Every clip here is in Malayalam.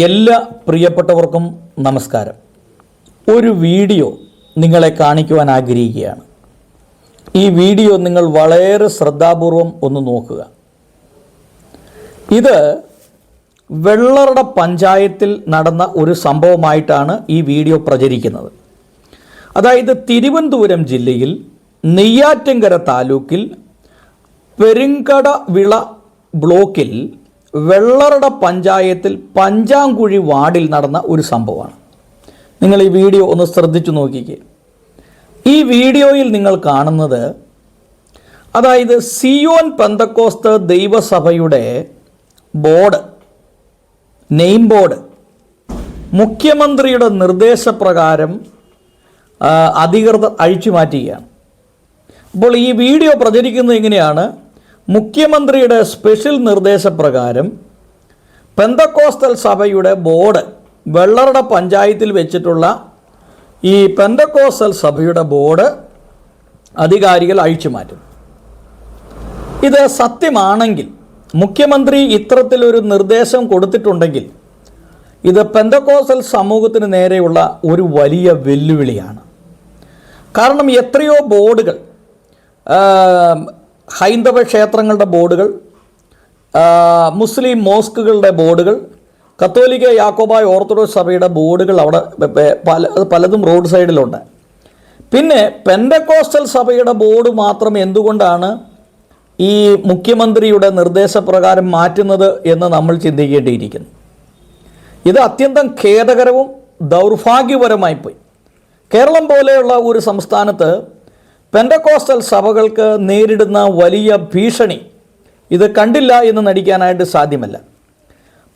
എല്ലാ പ്രിയപ്പെട്ടവർക്കും നമസ്കാരം. ഒരു വീഡിയോ നിങ്ങളെ കാണിക്കുവാൻ ആഗ്രഹിക്കുകയാണ്. ഈ വീഡിയോ നിങ്ങൾ വളരെ ശ്രദ്ധാപൂർവം ഒന്ന് നോക്കുക. ഇത് വെള്ളറട പഞ്ചായത്തിൽ നടന്ന ഒരു സംഭവമായിട്ടാണ് ഈ വീഡിയോ പ്രചരിക്കുന്നത്. അതായത് തിരുവനന്തപുരം ജില്ലയിൽ നെയ്യാറ്റിൻകര താലൂക്കിൽ പെരുങ്കട വിള ബ്ലോക്കിൽ വെള്ളറട പഞ്ചായത്തിൽ പഞ്ചാംകുഴി വാർഡിൽ നടന്ന ഒരു സംഭവമാണ്. നിങ്ങൾ ഈ വീഡിയോ ഒന്ന് ശ്രദ്ധിച്ചു നോക്കിക്കേ. ഈ വീഡിയോയിൽ നിങ്ങൾ കാണുന്നത് അതായത് സിയോൻ പെന്തക്കോസ്ത് ദൈവസഭയുടെ ബോർഡ് നെയിം ബോർഡ് മുഖ്യമന്ത്രിയുടെ നിർദ്ദേശപ്രകാരം അധികൃതർ അഴിച്ചു മാറ്റുകയാണ് അപ്പോൾ ഈ വീഡിയോ പ്രചരിക്കുന്നത് എങ്ങനെയാണ്? മുഖ്യമന്ത്രിയുടെ സ്പെഷ്യൽ നിർദ്ദേശപ്രകാരം പെന്തക്കോസ്റ്റൽ സഭയുടെ ബോർഡ് വെള്ളറട പഞ്ചായത്തിൽ വെച്ചിട്ടുള്ള ഈ പെന്തക്കോസ്റ്റൽ സഭയുടെ ബോർഡ് അധികാരികൾ അഴിച്ചു മാറ്റും ഇത് സത്യമാണെങ്കിൽ മുഖ്യമന്ത്രി ഇത്തരത്തിലൊരു നിർദ്ദേശം കൊടുത്തിട്ടുണ്ടെങ്കിൽ ഇത് പെന്തക്കോസൽ സമൂഹത്തിന് നേരെയുള്ള ഒരു വലിയ വെല്ലുവിളിയാണ്. കാരണം എത്രയോ ബോർഡുകൾ ഹൈന്ദവ ക്ഷേത്രങ്ങളുടെ ബോർഡുകൾ മുസ്ലിം മോസ്കുകളുടെ ബോർഡുകൾ കത്തോലിക്ക യാക്കോബായ ഓർത്തഡോക്സ് സഭയുടെ ബോർഡുകൾ അവിടെ പല പലതും റോഡ് സൈഡിലുണ്ട്. പിന്നെ പെൻഡക്കോസ്റ്റൽ സഭയുടെ ബോർഡ് മാത്രം എന്തുകൊണ്ടാണ് ഈ മുഖ്യമന്ത്രിയുടെ നിർദ്ദേശപ്രകാരം മാറ്റുന്നത് എന്ന് നമ്മൾ ചിന്തിക്കേണ്ടിയിരിക്കുന്നു. ഇത് അത്യന്തം ഖേദകരവും ദൗർഭാഗ്യപരമായി പോയി കേരളം പോലെയുള്ള ഒരു സംസ്ഥാനത്ത് പെൻഡക്കോസ്റ്റൽ സഭകൾക്ക് നേരിടുന്ന വലിയ ഭീഷണി ഇത് കണ്ടില്ല എന്ന് നടിക്കാനായിട്ട് സാധ്യമല്ല.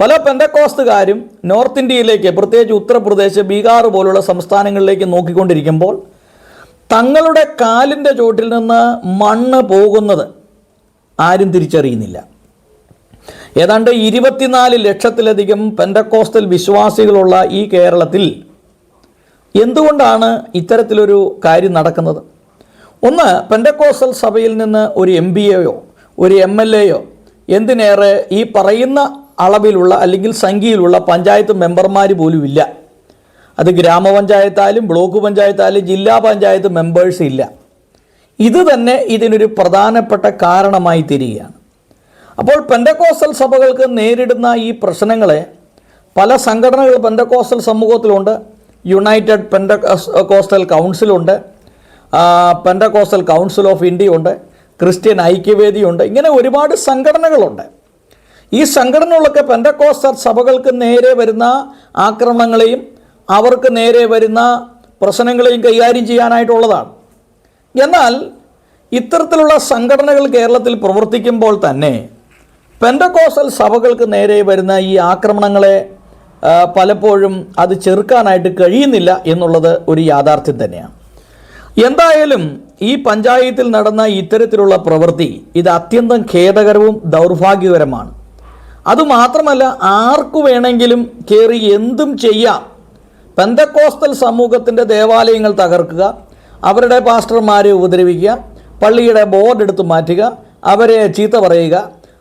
പല പെൻഡക്കോസ്റ്റുകാരും നോർത്ത് ഇന്ത്യയിലേക്ക് പ്രത്യേകിച്ച് ഉത്തർപ്രദേശ് ബീഹാർ പോലുള്ള സംസ്ഥാനങ്ങളിലേക്ക് നോക്കിക്കൊണ്ടിരിക്കുമ്പോൾ തങ്ങളുടെ കാലിന്റെ ചോട്ടിൽ നിന്ന് മണ്ണ് പോകുന്നത് ആരും തിരിച്ചറിയുന്നില്ല. ഏതാണ്ട് ഇരുപത്തിനാല് ലക്ഷത്തിലധികം പെൻഡക്കോസ്റ്റൽ വിശ്വാസികളുള്ള ഈ കേരളത്തിൽ എന്തുകൊണ്ടാണ് ഇത്തരത്തിലൊരു കാര്യം നടക്കുന്നത്? ഒന്ന് പെൻഡക്കോസൽ സഭയിൽ നിന്ന് ഒരു എം ബി എയോ ഒരു എം എൽ എയോ എന്തിനേറെ ഈ പറയുന്ന അളവിലുള്ള അല്ലെങ്കിൽ സംഖ്യയിലുള്ള പഞ്ചായത്ത് മെമ്പർമാർ പോലും ഇല്ല. അത് ഗ്രാമപഞ്ചായത്തായാലും ബ്ലോക്ക് പഞ്ചായത്തായാലും ജില്ലാ പഞ്ചായത്ത് മെമ്പേഴ്സ് ഇല്ല. ഇത് തന്നെ ഇതിനൊരു പ്രധാനപ്പെട്ട കാരണമായി തീരുകയാണ്. അപ്പോൾ പെൻഡക്കോസൽ സഭകൾക്ക് നേരിടുന്ന ഈ പ്രശ്നങ്ങളെ പല സംഘടനകൾ പെൻഡക്കോസൽ സമൂഹത്തിലുണ്ട്. യുണൈറ്റഡ് പെൻഡ കോസ്റ്റൽ കൗൺസിലുണ്ട് ആ, പെൻഡക്കോസ്റ്റൽ കൗൺസിൽ ഓഫ് ഇന്ത്യ ഉണ്ട് ക്രിസ്ത്യൻ ഐക്യവേദിയുണ്ട് ഇങ്ങനെ ഒരുപാട് സംഘടനകളുണ്ട്. ഈ സംഘടനകളൊക്കെ പെൻഡക്കോസ്റ്റൽ സഭകൾക്ക് നേരെ വരുന്ന ആക്രമണങ്ങളെയും അവർക്ക് നേരെ വരുന്ന പ്രശ്നങ്ങളെയും കൈകാര്യം ചെയ്യാനായിട്ടുള്ളതാണ്. എന്നാൽ ഇത്തരത്തിലുള്ള സംഘടനകൾ കേരളത്തിൽ പ്രവർത്തിക്കുമ്പോൾ തന്നെ പെൻഡക്കോസൽ സഭകൾക്ക് നേരെ വരുന്ന ഈ ആക്രമണങ്ങളെ പലപ്പോഴും അത് ചെറുക്കാനായിട്ട് കഴിയുന്നില്ല എന്നുള്ളത് ഒരു യാഥാർത്ഥ്യം തന്നെയാണ്. എന്തായാലും ഈ പഞ്ചായത്തിൽ നടന്ന ഇത്തരത്തിലുള്ള പ്രവൃത്തി ഇത് അത്യന്തം ഖേദകരവും ദൗർഭാഗ്യകരമാണ്. അതുമാത്രമല്ല ആർക്കു വേണമെങ്കിലും കയറി എന്തും ചെയ്യാം. പെന്തക്കോസ്തൽ സമൂഹത്തിന്റെ ദേവാലയങ്ങൾ തകർക്കുക അവരുടെ പാസ്റ്റർമാരെ ഉപദ്രവിക്കുക പള്ളിയുടെ ബോർഡ് എടുത്തു മാറ്റുക അവരെ ചീത്ത പറയുക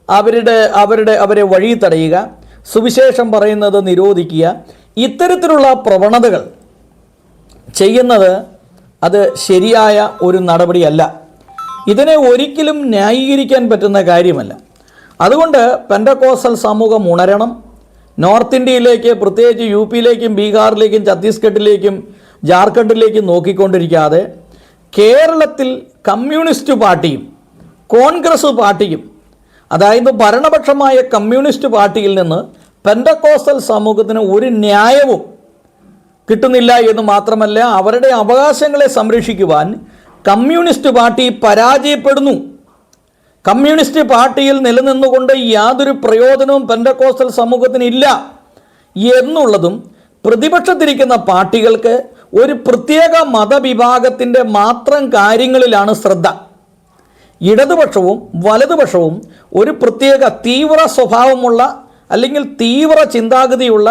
അവരുടെ അവരുടെ അവരെ വഴി തടയുക സുവിശേഷം പറയുന്നത് നിരോധിക്കുക ഇത്തരത്തിലുള്ള പ്രവണതകൾ ചെയ്യുന്നത് അത് ശരിയായ ഒരു നടപടിയല്ല. ഇതിനെ ഒരിക്കലും ന്യായീകരിക്കാൻ പറ്റുന്ന കാര്യമല്ല. അതുകൊണ്ട് പെൻഡക്കോസൽ സമൂഹം ഉണരണം. നോർത്ത് ഇന്ത്യയിലേക്ക് പ്രത്യേകിച്ച് യു പിയിലേക്കും ബീഹാറിലേക്കും ഛത്തീസ്ഗഡിലേക്കും ജാർഖണ്ഡിലേക്കും നോക്കിക്കൊണ്ടിരിക്കാതെ കേരളത്തിൽ കമ്മ്യൂണിസ്റ്റ് പാർട്ടിയും കോൺഗ്രസ് പാർട്ടിയും അതായത് ഭരണപക്ഷമായ കമ്മ്യൂണിസ്റ്റ് പാർട്ടിയിൽ നിന്ന് പെൻഡക്കോസൽ സമൂഹത്തിന് ഒരു ന്യായവും കിട്ടുന്നില്ല എന്ന് മാത്രമല്ല അവരുടെ അവകാശങ്ങളെ സംരക്ഷിക്കുവാൻ കമ്മ്യൂണിസ്റ്റ് പാർട്ടി പരാജയപ്പെടുന്നു. കമ്മ്യൂണിസ്റ്റ് പാർട്ടിയിൽ നിലനിന്നുകൊണ്ട് യാതൊരു പ്രയോജനവും പെൻഡക്കോസ്റ്റൽ സമൂഹത്തിന് ഇല്ല എന്നുള്ളതും പ്രതിപക്ഷത്തിരിക്കുന്ന പാർട്ടികൾക്ക് ഒരു പ്രത്യേക മതവിഭാഗത്തിന്റെ മാത്രം കാര്യങ്ങളിലാണ് ശ്രദ്ധ. ഇടതുപക്ഷവും വലതുപക്ഷവും ഒരു പ്രത്യേക തീവ്ര സ്വഭാവമുള്ള അല്ലെങ്കിൽ തീവ്ര ചിന്താഗതിയുള്ള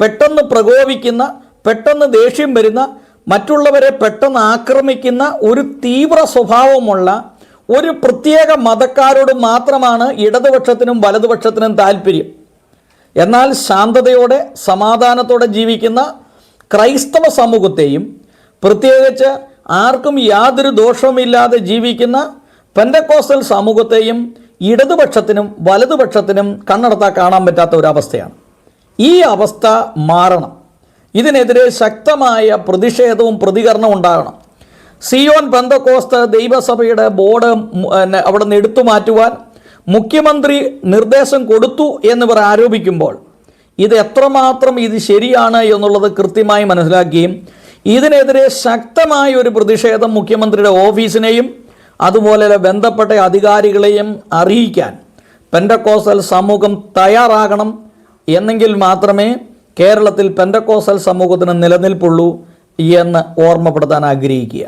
പെട്ടെന്ന് പ്രകോപിക്കുന്ന പെട്ടെന്ന് ദേഷ്യം വരുന്ന മറ്റുള്ളവരെ പെട്ടെന്ന് ആക്രമിക്കുന്ന ഒരു തീവ്ര സ്വഭാവമുള്ള ഒരു പ്രത്യേക മതക്കാരോട് മാത്രമാണ് ഇടതുപക്ഷത്തിനും വലതുപക്ഷത്തിനും താല്പര്യം. എന്നാൽ ശാന്തതയോടെ സമാധാനത്തോടെ ജീവിക്കുന്ന ക്രൈസ്തവ സമൂഹത്തെയും പ്രത്യേകിച്ച് ആർക്കും യാതൊരു ദോഷവുമില്ലാതെ ജീവിക്കുന്ന പെൻഡക്കോസ്റ്റൽ സമൂഹത്തെയും ഇടതുപക്ഷത്തിനും വലതുപക്ഷത്തിനും കണ്ണടത്താൻ കാണാൻ പറ്റാത്ത ഒരവസ്ഥയാണ്. ഈ അവസ്ഥ മാറണം. ഇതിനെതിരെ ശക്തമായ പ്രതിഷേധവും പ്രതികരണവും ഉണ്ടാകണം. സിയോൺ ബന്ധക്കോസ്ത് ദൈവസഭയുടെ ബോർഡ് അവിടെ നിന്ന് എടുത്തു മാറ്റുവാൻ മുഖ്യമന്ത്രി നിർദ്ദേശം കൊടുത്തു എന്നിവർ ആരോപിക്കുമ്പോൾ ഇത് എത്രമാത്രം ഇത് ശരിയാണ് എന്നുള്ളത് കൃത്യമായി മനസ്സിലാക്കുകയും ഇതിനെതിരെ ശക്തമായ ഒരു പ്രതിഷേധം മുഖ്യമന്ത്രിയുടെ ഓഫീസിനെയും അതുപോലെ ബന്ധപ്പെട്ട അധികാരികളെയും അറിയിക്കാൻ പെൻഡക്കോസൽ സമൂഹം തയ്യാറാകണം എന്നെങ്കിൽ മാത്രമേ കേരളത്തിൽ പെൻഡക്കോസൽ സമൂഹത്തിന് നിലനിൽപ്പുള്ളൂ എന്ന് ഓർമ്മപ്പെടുത്താൻ ആഗ്രഹിക്കുക